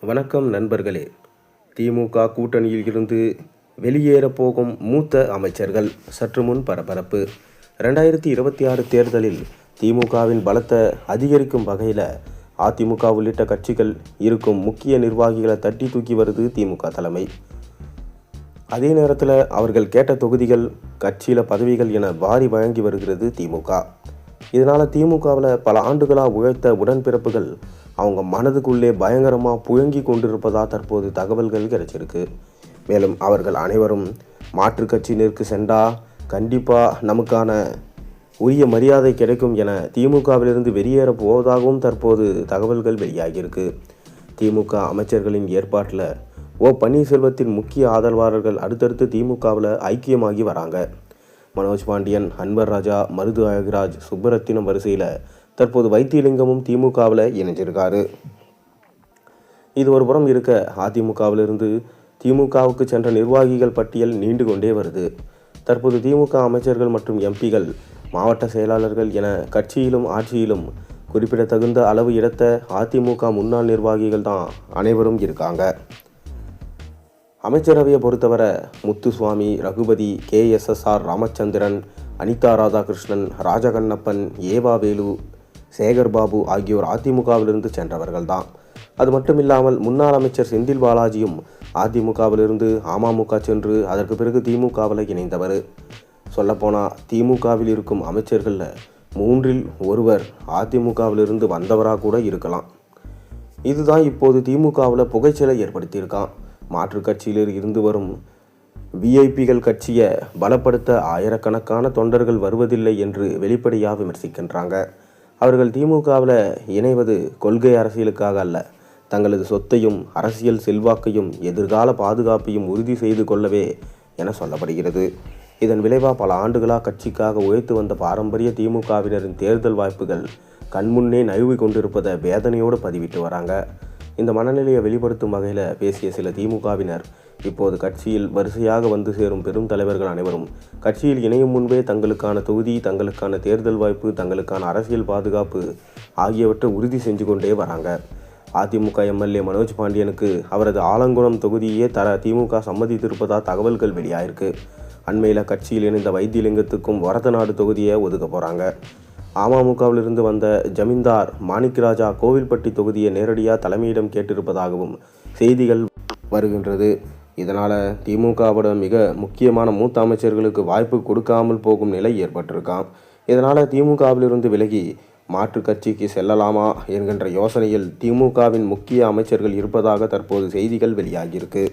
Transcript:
வணக்கம் நண்பர்களே. திமுக கூட்டணியில் இருந்து வெளியேறப் போகும் மூத்த அமைச்சர்கள் சற்று முன் பரபரப்பு. ரெண்டாயிரத்தி இருபத்தி ஆறு தேர்தலில் திமுகவின் பலத்தை அதிகரிக்கும் வகையில் அதிமுக உள்ளிட்ட கட்சிகள் இருக்கும் முக்கிய நிர்வாகிகளை தட்டி தூக்கி வருது திமுக தலைமை. அதே நேரத்தில் அவர்கள் கேட்ட தொகுதிகள் கட்சியில் பதவிகள் என வாரி வழங்கி வருகிறது திமுக. இதனால் திமுகவில் பல ஆண்டுகளாக உழைத்த உடன்பிறப்புகள் அவங்க மனதுக்குள்ளே பயங்கரமாக புழங்கி கொண்டிருப்பதா தற்போது தகவல்கள் கிடைச்சிருக்கு. மேலும் அவர்கள் அனைவரும் மாற்றுக் கட்சியினருக்கு சென்றா கண்டிப்பாக நமக்கான உரிய மரியாதை கிடைக்கும் என திமுகவிலிருந்து வெளியேற போவதாகவும் தற்போது தகவல்கள் வெளியாகியிருக்கு. திமுக அமைச்சர்களின் ஏற்பாட்டில் ஓ பன்னீர்செல்வத்தின் முக்கிய ஆதரவாளர்கள் அடுத்தடுத்து திமுகவில் ஐக்கியமாகி வராங்க. மனோஜ் பாண்டியன் அன்வர் ராஜா மருது அழகுராஜ் சுப்பரத்தினம் வரிசையில் தற்போது வைத்தியலிங்கமும் திமுகவில் இணைஞ்சிருக்காரு. இது ஒரு புறம் இருக்க அதிமுகவிலிருந்து திமுகவுக்கு சென்ற நிர்வாகிகள் பட்டியல் நீண்டு கொண்டே வருது. தற்போது திமுக அமைச்சர்கள் மற்றும் எம்பிகள் மாவட்ட செயலாளர்கள் என கட்சியிலும் ஆட்சியிலும் குறிப்பிடத்தகுந்த அளவு இடத்த அதிமுக முன்னாள் நிர்வாகிகள் தான் அனைவரும் இருக்காங்க. அமைச்சரவையை பொறுத்தவரை Muthusamy Raghupathy K S S R Ramachandran Anitha Radhakrishnan Rajakannappan E V Velu Sekar Babu ஆகியோர் அதிமுகவிலிருந்து சென்றவர்கள் தான் அது மட்டும் இல்லாமல் முன்னாள் அமைச்சர் செந்தில் பாலாஜியும் அதிமுகவிலிருந்து அமமுக சென்று அதற்கு பிறகு திமுகவில் இணைந்தவர். சொல்லப்போனால் திமுகவில் இருக்கும் அமைச்சர்களில் மூன்றில் ஒருவர் அதிமுகவிலிருந்து வந்தவராக கூட இருக்கலாம். இதுதான் இப்போது திமுகவில் புகைச்சலை ஏற்படுத்தியிருக்கான். மாற்றுக் கட்சியில் இருந்து வரும் விஐபிகள் கட்சியை பலப்படுத்த ஆயிரக்கணக்கான தொண்டர்கள் வருவதில்லை என்று வெளிப்படையாக விமர்சிக்கின்றாங்க. அவர்கள் திமுகவில் இணைவது கொள்கை அரசியலுக்காக அல்ல. தங்களது சொத்தையும் அரசியல் செல்வாக்கையும் எதிர்கால பாதுகாப்பையும் உறுதி செய்து கொள்ளவே என சொல்லப்படுகிறது. இதன் விளைவாக பல ஆண்டுகளாக கட்சிக்காக உழைத்து வந்த பாரம்பரிய திமுகவினரின் தேர்தல் வாய்ப்புகள் கண்முன்னே நழுவி கொண்டிருப்பதை வேதனையோடு பதிவிட்டு வராங்க. இந்த மனநிலையை வெளிப்படுத்தும் வகையில் பேசிய சில திமுகவினர் இப்போது கட்சியில் வரிசையாக வந்து சேரும் பெரும் தலைவர்கள் அனைவரும் கட்சியில் இணையும் முன்பே தங்களுக்கான தொகுதி தங்களுக்கான தேர்தல் வாய்ப்பு தங்களுக்கான அரசியல் பாதுகாப்பு ஆகியவற்றை உறுதி செஞ்சு கொண்டே வராங்க. அதிமுக எம்எல்ஏ மனோஜ் பாண்டியனுக்கு அவரது ஆலங்குளம் தொகுதியே தர திமுக சம்மதித்திருப்பதா தகவல்கள் வெளியாயிருக்கு. அண்மையில் கட்சியில் இணைந்த வைத்தியலிங்கத்துக்கும் வரதநாடு தொகுதியை ஒதுக்க போகிறாங்க அமமுகவிலிருந்து வந்த ஜமீன்தார் மாணிக்கராஜா கோவில்பட்டி தொகுதியை நேரடியாக தலைமையிடம் கேட்டிருப்பதாகவும் செய்திகள் வருகின்றது. இதனால் திமுகவோட மிக முக்கியமான மூத்த அமைச்சர்களுக்கு வாய்ப்பு கொடுக்காமல் போகும் நிலை ஏற்பட்டிருக்காம். இதனால் திமுகவிலிருந்து விலகி மாற்று கட்சிக்கு செல்லலாமா என்கின்ற யோசனையில் திமுகவின் முக்கிய அமைச்சர்கள் இருப்பதாக தற்போது செய்திகள் வெளியாகியிருக்கு.